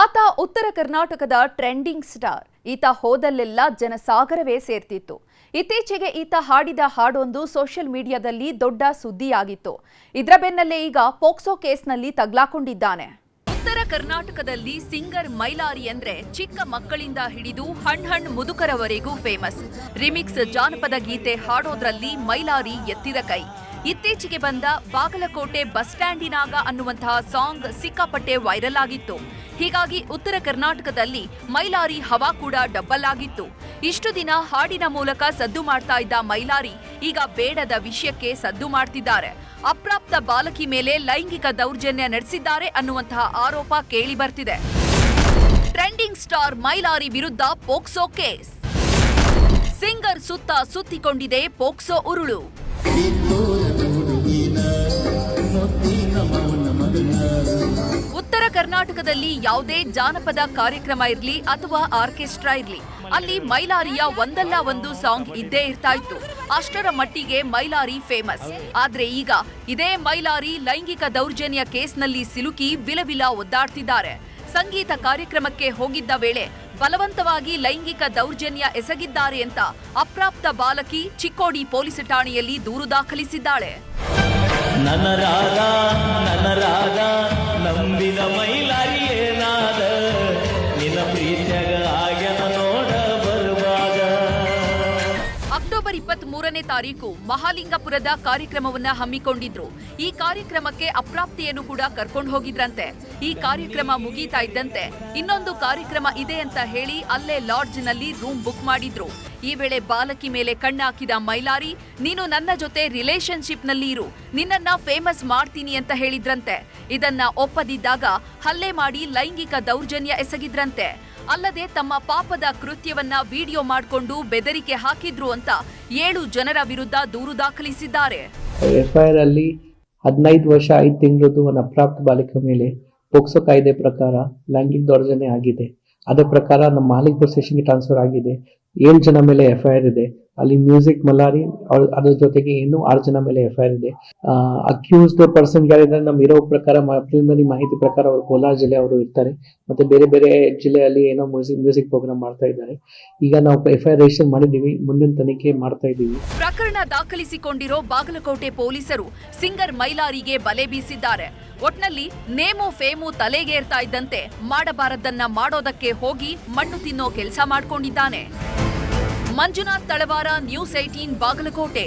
ಆತ ಉತ್ತರ ಕರ್ನಾಟಕದ ಟ್ರೆಂಡಿಂಗ್ ಸ್ಟಾರ್ ಈತ ಹೋದಲ್ಲೆಲ್ಲ ಜನಸಾಗರವೇ ಸೇರ್ತಿತ್ತು. ಇತ್ತೀಚೆಗೆ ಈತ ಹಾಡಿದ ಹಾಡೊಂದು ಸೋಷಿಯಲ್ ಮೀಡಿಯಾದಲ್ಲಿ ದೊಡ್ಡ ಸುದ್ದಿಯಾಗಿತ್ತು. ಇದರ ಬೆನ್ನಲ್ಲೇ ಈಗ ಪೋಕ್ಸೋ ಕೇಸ್ನಲ್ಲಿ ತಗ್ಲಾಕೊಂಡಿದ್ದಾನೆ. ಉತ್ತರ ಕರ್ನಾಟಕದಲ್ಲಿ ಸಿಂಗರ್ ಮೈಲಾರಿ ಅಂದ್ರೆ ಚಿಕ್ಕ ಮಕ್ಕಳಿಂದ ಹಿಡಿದು ಹಣ್ ಹಣ್ ಮುದುಕರವರೆಗೂ ಫೇಮಸ್. ರಿಮಿಕ್ಸ್ ಜಾನಪದ ಗೀತೆ ಹಾಡೋದ್ರಲ್ಲಿ ಮೈಲಾರಿ ಎತ್ತಿದ ಕೈ. ಇತ್ತೀಚೆಗೆ ಬಂದ ಬಾಗಲಕೋಟೆ ಬಸ್ ಸ್ಟ್ಯಾಂಡಿನಾಗ ಅನ್ನುವಂತಹ ಸಾಂಗ್ ಸಿಕ್ಕಾಪಟ್ಟೆ ವೈರಲ್ ಆಗಿತ್ತು. ಹೀಗಾಗಿ ಉತ್ತರ ಕರ್ನಾಟಕದಲ್ಲಿ ಮೈಲಾರಿ ಹವಾ ಕೂಡ ಡಬ್ಬಲ್ ಆಗಿತ್ತು ಇಷ್ಟು ದಿನ ಹಾಡಿನ ಮೂಲಕ ಸದ್ದು ಮಾಡ್ತಾ ಇದ್ದ ಮೈಲಾರಿ ಈಗ ಬೇಡದ ವಿಷಯಕ್ಕೆ ಸದ್ದು ಮಾಡ್ತಿದ್ದಾರೆ. ಅಪ್ರಾಪ್ತ ಬಾಲಕಿ ಮೇಲೆ ಲೈಂಗಿಕ ದೌರ್ಜನ್ಯ ನಡೆಸಿದ್ದಾರೆ ಅನ್ನುವಂತಹ ಆರೋಪ ಕೇಳಿ ಬರ್ತಿದೆ. ಟ್ರೆಂಡಿಂಗ್ ಸ್ಟಾರ್ ಮೈಲಾರಿ ವಿರುದ್ಧ ಪೋಕ್ಸೋ ಕೇಸ್. ಸಿಂಗರ್ ಸುತ್ತ ಸುತ್ತಿಕೊಂಡಿದೆ ಪೋಕ್ಸೋ ಉರುಳು. ಕರ್ನಾಟಕದಲ್ಲಿ ಯಾವುದೇ ಜಾನಪದ ಕಾರ್ಯಕ್ರಮ ಇರಲಿ ಅಥವಾ ಆರ್ಕೆಸ್ಟ್ರಾ ಇರಲಿ, ಅಲ್ಲಿ ಮೈಲಾರಿಯ ಒಂದಲ್ಲ ಒಂದು ಸಾಂಗ್ ಇದ್ದೇ ಇರ್ತಾ ಇತ್ತು. ಅಷ್ಟರ ಮಟ್ಟಿಗೆ ಮೈಲಾರಿ ಫೇಮಸ್ ಆದ್ರೆ ಈಗ ಇದೇ ಮೈಲಾರಿ ಲೈಂಗಿಕ ದೌರ್ಜನ್ಯ ಕೇಸ್ನಲ್ಲಿ ಸಿಲುಕಿ ವಿಲವಿಲ ಒದ್ದಾಡ್ತಿದ್ದಾರೆ. ಸಂಗೀತ ಕಾರ್ಯಕ್ರಮಕ್ಕೆ ಹೋಗಿದ್ದ ವೇಳೆ ಬಲವಂತವಾಗಿ ಲೈಂಗಿಕ ದೌರ್ಜನ್ಯ ಎಸಗಿದ್ದಾರೆ ಅಂತ ಅಪ್ರಾಪ್ತ ಬಾಲಕಿ ಚಿಕ್ಕೋಡಿ ಪೊಲೀಸ್ ಠಾಣೆಯಲ್ಲಿ ದೂರು ದಾಖಲಿಸಿದ್ದಾಳೆ. ನನ್ನ ಅಕ್ಟೋಬರ್ ಇಪ್ಪತ್ತ್ ಮೂರನೇ ತಾರೀಕು ಮಹಾಲಿಂಗಪುರದ ಕಾರ್ಯಕ್ರಮವನ್ನ ಹಮ್ಮಿಕೊಂಡಿದ್ರು. ಈ ಕಾರ್ಯಕ್ರಮಕ್ಕೆ ಅಪ್ರಾಪ್ತಿಯನ್ನು ಕೂಡ ಕರ್ಕೊಂಡು ಹೋಗಿದ್ರಂತೆ. ಈ ಕಾರ್ಯಕ್ರಮ ಮುಗೀತಾ ಇದ್ದಂತೆ ಇನ್ನೊಂದು ಕಾರ್ಯಕ್ರಮ ಇದೆ ಅಂತ ಹೇಳಿ ಅಲ್ಲೇ ಲಾಡ್ಜ್ನಲ್ಲಿ ರೂಮ್ ಬುಕ್ ಮಾಡಿದ್ರು. ಈ ವೇಳೆ ಬಾಲಕಿ ಮೇಲೆ ಕಣ್ಣಾಕಿದ ಮೈಲಾರಿ, ನೀನು ನನ್ನ ಜೊತೆ ರಿಲೇಶನ್ಶಿಪ್ನಲ್ಲಿ ಇರು. ನಿನ್ನನ್ನ ಫೇಮಸ್ ಮಾಡ್ತೀನಿ ಅಂತ ಹೇಳಿದ್ರಂತೆ. ಇದನ್ನ ಒಪ್ಪದಿದ್ದಾಗ ಹಲ್ಲೆ ಮಾಡಿ ಲೈಂಗಿಕ ದೌರ್ಜನ್ಯ ಎಸಗಿದ್ರಂತೆ. ಅಲ್ಲದೆ ತಮ್ಮ ಪಾಪದ ಕೃತ್ಯವನ್ನ ವಿಡಿಯೋ ಮಾಡಿಕೊಂಡು ಬೆದರಿಕೆ ಹಾಕಿದ್ರು ಅಂತ ಏಳು ಜನರ ವಿರುದ್ಧ ದೂರು ದಾಖಲಿಸಿದ್ದಾರೆ. ಎಫ್ಐಆರ್ ಅಲ್ಲಿ ಹದಿನೈದು ವರ್ಷ ಐದು ತಿಂಗಳದ್ದು ಒಂದು ಅಪ್ರಾಪ್ತ ಬಾಲಿಕ ಮೇಲೆ ಪೋಕ್ಸೋ ಕಾಯ್ದೆ ಪ್ರಕಾರ ಲೈಂಗಿಕ ದೌರ್ಜನ್ಯ ಆಗಿದೆ. ಅದೇ ಪ್ರಕಾರ ನಮ್ಮ ಮಾಲಿಕ್ಪುರ್ ಸ್ಟೇಷನ್ಗೆ ಟ್ರಾನ್ಸ್ಫರ್ ಆಗಿದೆ. ಏಳು ಜನ ಮೇಲೆ ಎಫ್ಐಆರ್ ಇದೆ. ಅಲ್ಲಿ ಮ್ಯೂಸಿಕ್ ಮಲಾರಿ ಅವ್ರ, ಅದ್ರ ಜೊತೆಗೆ ಇನ್ನೂ ಆರು ಜನ ಮೇಲೆ ಎಫ್ ಐ ಆರ್ ಇದೆ. ಅಕ್ಯೂಸ್ಡ್ ಪರ್ಸನ್ ಯಾರಿದ್ದಾರೆ ನಮ್ ಇರೋ ಪ್ರಕಾರ ಪ್ರಿಲಿಮಿನರಿ ಮಾಹಿತಿ ಪ್ರಕಾರ ಅವರು ಕೋಲಾರ ಜಿಲ್ಲೆ ಅವರು ಇರ್ತಾರೆ. ಮತ್ತೆ ಬೇರೆ ಬೇರೆ ಜಿಲ್ಲೆಯಲ್ಲಿ ಏನೋ ಮ್ಯೂಸಿಕ್ ಮ್ಯೂಸಿಕ್ ಪ್ರೋಗ್ರಾಮ್ ಮಾಡ್ತಾ ಇದ್ದಾರೆ. ಈಗ ನಾವು ಎಫ್ ಐ ಆರ್ ರಿಜಿಸ್ಟರ್ ಮಾಡಿದ್ದೀವಿ, ಮುಂದಿನ ತನಿಖೆ ಮಾಡ್ತಾ ಇದ್ದೀವಿ. ಪ್ರಕರಣ ದಾಖಲಿಸಿಕೊಂಡಿರೋ ಬಾಗಲಕೋಟೆ ಪೊಲೀಸರು ಸಿಂಗರ್ ಮೈಲಾರಿಗೆ ಬಲೆ ಬೀಸಿದ್ದಾರೆ. ಒಟ್ನಲ್ಲಿ ನೇಮು ಫೇಮು ತಲೆಗೇರ್ತಾ ಇದ್ದಂತೆ ಮಾಡಬಾರದನ್ನ ಮಾಡೋದಕ್ಕೆ ಹೋಗಿ ಮಣ್ಣು ತಿನ್ನೋ ಕೆಲಸ ಮಾಡ್ಕೊಂಡಿದ್ದಾನೆ. Manjunath Talawar news eighteen Bagalkot.